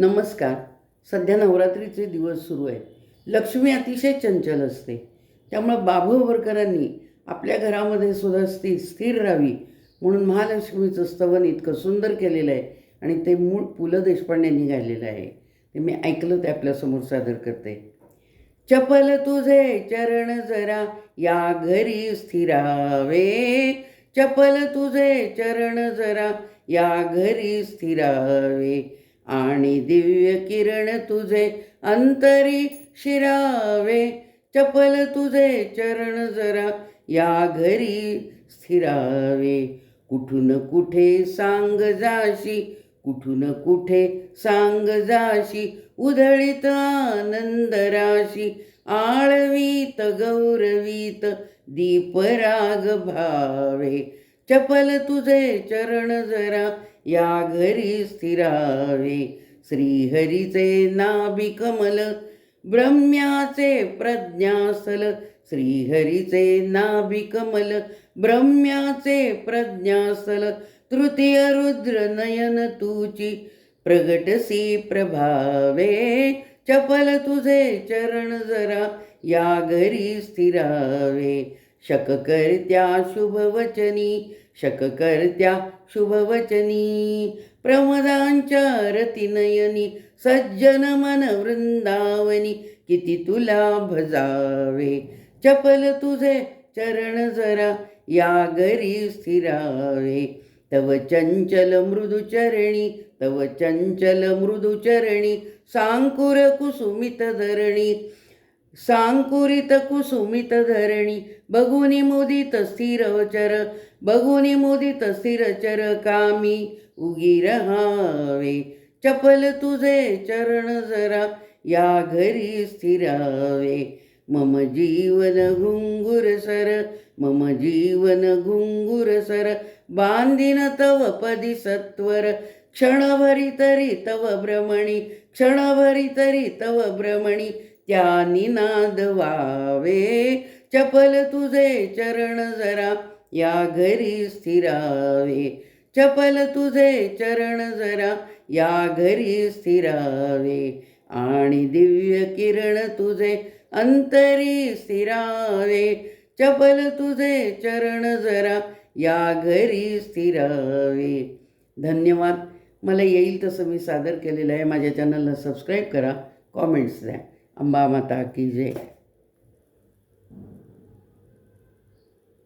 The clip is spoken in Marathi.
नमस्कार. सध्या नवरात्रीचे दिवस सुरू आहेत. लक्ष्मी अतिशय चंचल असते. त्यामुळं बाभूवरकरांनी आपल्या घरामध्ये सुद्धा स्थिर स्थिर राहावी म्हणून महालक्ष्मीचं स्तवन इतकं सुंदर केलेलं आहे आणि ते मूळ पु ल देशपांडेंनी गायलेलं आहे. ते मी ऐकलं ते आपल्यासमोर सादर करते. चपल तुझे चरण जरा या घरी स्थिरावे. चपल तुझे चरण जरा या घरी स्थिरावे. आणि दिव्य किरण तुझे अंतरी शिरावे चपल तुझे चरण जरा या घरी स्थिरावे. कुठून कुठे सांग जाशी कुठून कुठे सांग जाशी उधळीत आनंद राशी आळवीत गौरवीत दीपराग भावे. चपल तुझे चरण जरा या घरी स्थिरावे. श्रीहरीचे नाभिकमल ब्रह्म्याचे प्रज्ञासल. श्रीहरीचे नाभिकमल ब्रह्म्याचे प्रज्ञासल. तृतीय रुद्र नयन तुची प्रगटसी प्रभावे. चपल तुझे चरण जरा या घरी स्थिरावे. शककर्त्या शुभवचनी शककर्त्या शुभवचनी। प्रमदांच्या रतिनयनी सज्जन मन वृंदावनी किती तुला भजावे चपल तुझे चरण जरा या गरी स्थिरावे। तव चंचल मृदुचरणी तव चंचल मृदुचरणी सांकुर कुसुमित धरणी। सांकुरित कुसुमित धरणी बघुनी मुदित स्थिरचर बघुनी मुदित स्थिरचर कामी उगी रहावे. चपल तुझे चरण जरा या घरी स्थिरावे मम जीवन घुंगुर सर मम जीवन घुंगुर सर बांधिन तव पदी सत्वर क्षणभरी तरी तव भ्रमणी क्षणभरी तरी तव भ्रमणी त्या निनाद वावे चपल तुझे चरण जरा या घरी स्थिरावे. चपल तुझे चरण जरा या घरी स्थिरावे. आणि दिव्य किरण तुझे अंतरी स्थिरावे. चपल तुझे चरण जरा या घरी स्थिरावे. धन्यवाद. मला येईल तसं मी सादर केलेलं आहे. माझ्या चॅनलला सबस्क्राईब करा. कॉमेंट्स द्या. अंबा माता की जय।